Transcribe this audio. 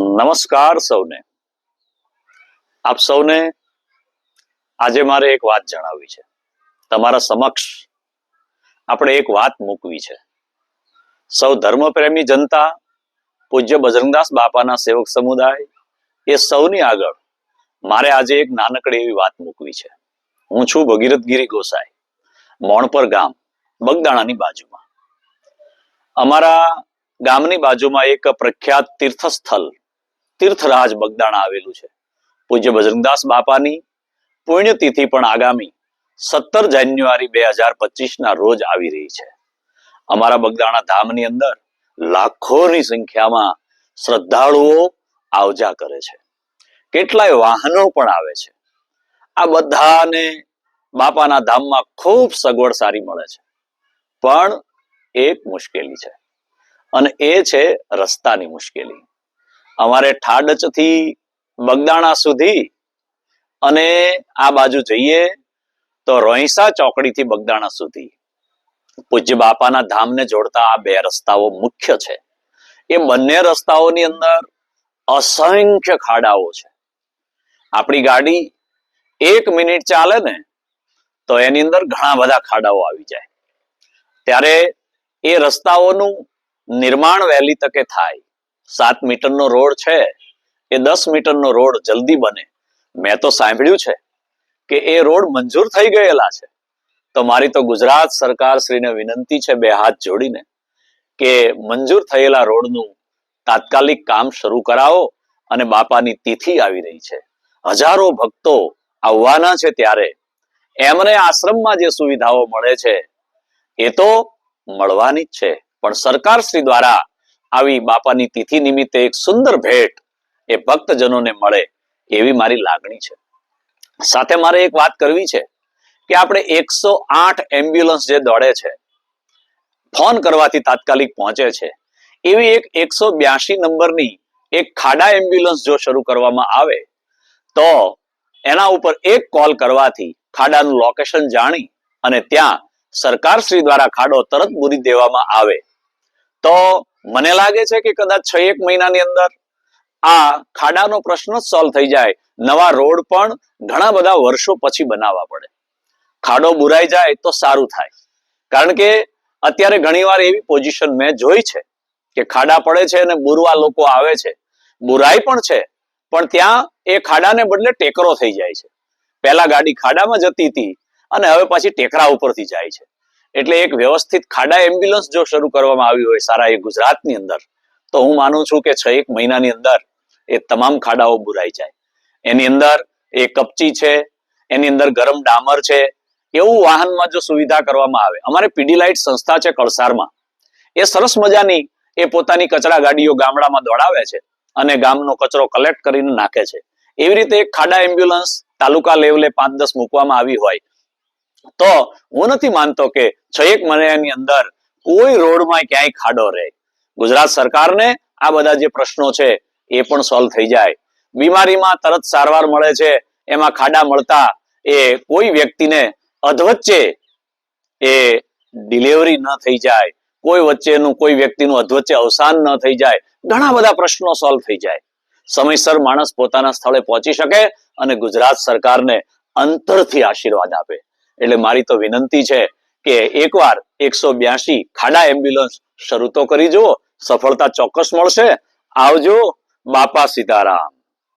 નમસ્કાર સૌને. આપ સૌને આજે મારે એક વાત જણાવવી છે. તમારા સમક્ષ આપણે એક વાત મૂકવી છે. સૌ ધર્મપ્રેમી જનતા, પૂજ્ય બજરંગદાસ બાપાના સેવક સમુદાય, એ સૌની આગળ મારે આજે એક નાનકડી એવી વાત મૂકવી છે. હું છું ભગીરથગીરી ગોસાઈ, મોણપર ગામ, બગદાણાની બાજુમાં. અમારા ગામની બાજુમાં એક પ્રખ્યાત તીર્થસ્થળ તીર્થરાજ બગદાણા આવેલું છે. પૂજ્ય બજરંગદાસ બાપાની પુણ્યતિથિ પણ આગામી સત્તર જાન્યુઆરી બે હજાર પચીસ ના રોજ આવી રહી છે. અમારા બગદાણા ધામની અંદર લાખોની સંખ્યામાં શ્રદ્ધાળુઓ આવજા કરે છે. કેટલાય વાહનો પણ આવે છે. આ બધાને બાપાના ધામમાં ખૂબ સગવડ સારી મળે છે. પણ એક મુશ્કેલી છે. અને એ છે રસ્તાની મુશ્કેલી. અમારે ઠાડચથી બગદાણા સુધી અને આ બાજુ જઈએ તો રોહિસા ચોકડીથી બગદાણા સુધી. પૂજ્ય બાપાના ધામને જોડતા આ બે રસ્તાઓ મુખ્ય છે. એ બંને રસ્તાઓની અંદર અસંખ્ય ખાડાઓ છે. આપણી ગાડી એક મિનિટ ચાલે ને તો એની અંદર ઘણા બધા ખાડાઓ આવી જાય. ત્યારે એ રસ્તાઓનું નિર્માણ વહેલી તકે થાય. સાત મીટરનો રોડ છે એ દસ મીટરનો રોડ જલ્દી બને. મેં તો સાંભળ્યું છે કે એ રોડ મંજૂર થઈ ગયેલા છે. તો મારી તો ગુજરાત સરકાર શ્રીને વિનંતી છે બે હાથ જોડીને કે મંજૂર થયેલા રોડનું તાત્કાલિક કામ શરૂ કરાવો અને બાપાની તિથિ આવી રહી છે. હજારો ભક્તો આવવાના છે ત્યારે એમને આશ્રમમાં જે સુવિધાઓ મળે છે એ તો મળવાની જ છે. પણ સરકાર શ્રી દ્વારા આવી બાપાની તિથિ નિમિત્તે એક સુંદર ભેટ એ ભક્તજનોને મળે એવી મારી લાગણી છે. સાથે મારે એક વાત કરવી છે કે આપણે એકસો આઠ એમ્બ્યુલન્સ જે દોડે છે, ફોન કરવાથી તાત્કાલિક પહોંચે છે, એવી એક એકસો બ્યાસી નંબરની એક ખાડા એમ્બ્યુલન્સ જો શરૂ કરવામાં આવે, તો એના ઉપર એક કોલ કરવાથી ખાડાનું લોકેશન જાણી અને ત્યાં સરકાર શ્રી દ્વારા ખાડો તરત પૂરી દેવામાં આવે. તો મને લાગે છે કે કદાચ છ એક મહિનાની અંદર આ ખાડાનો પ્રશ્ન સોલ્વ થઈ જાય. નવા રોડ પણ ઘણા બધા વર્ષો પછી બનાવવા પડે. ખાડો બુરાઈ જાય તો સારું થાય. કારણ કે અત્યારે ઘણીવાર એવી પોઝિશન મેં જોઈ છે કે ખાડા પડે છે અને બુરવા લોકો આવે છે. બુરાઈ પણ છે, પણ ત્યાં એ ખાડાને બદલે ટેકરો થઈ જાય છે. પહેલા ગાડી ખાડામાં જતી હતી અને હવે પાછી ટેકરા ઉપરથી જાય છે. એટલે એક વ્યવસ્થિત ખાડા એમ્બ્યુલન્સ જો શરૂ કરવામાં આવી હોય સારા એ ગુજરાતની અંદર, તો હું માનું છું કે છ એક મહિનાની અંદર એ તમામ ખાડાઓ બુરાઈ જાય. એની અંદર એ કપચી છે, એની અંદર ગરમ ડામર છે, એવું વાહનમાં જો સુવિધા કરવામાં આવે. અમારે પીડી લાઇટ સંસ્થા છે કળસારમાં. એ સરસ મજાની એ પોતાની કચરા ગાડીઓ ગામડામાં દોડાવે છે અને ગામનો કચરો કલેક્ટ કરીને નાખે છે. એવી રીતે એક ખાડા એમ્બ્યુલન્સ તાલુકા લેવલે પાંચ દસ મૂકવામાં આવી હોય તો હું નથી માનતો કે છ એક મહિનાની અંદર કોઈ રોડમાં ક્યાંય ખાડો રહે. ગુજરાત સરકારને આ બધા જે પ્રશ્નો છે એ પણ સોલ્વ થઈ જાય. બીમારીમાં તરત સારવાર મળે છે, એમાં ખાડા મળતા એ કોઈ વ્યક્તિને અધવચ્ચે એ ડિલિવરી ન થઈ જાય, કોઈ વચ્ચેનું કોઈ વ્યક્તિનું અધવચ્ચે અવસાન ન થઈ જાય, ઘણા બધા પ્રશ્નો સોલ્વ થઈ જાય. સમયસર માણસ પોતાના સ્થળે પહોંચી શકે અને ગુજરાત સરકારને અંતરથી આશીર્વાદ આપે. એટલે મારી તો વિનંતી છે કે એકવાર એકસો બ્યાસી ખાડા એમ્બ્યુલન્સ શરૂ તો કરી જુઓ, સફળતા ચોક્કસ મળશે. આવજો બાપા સીતારામ.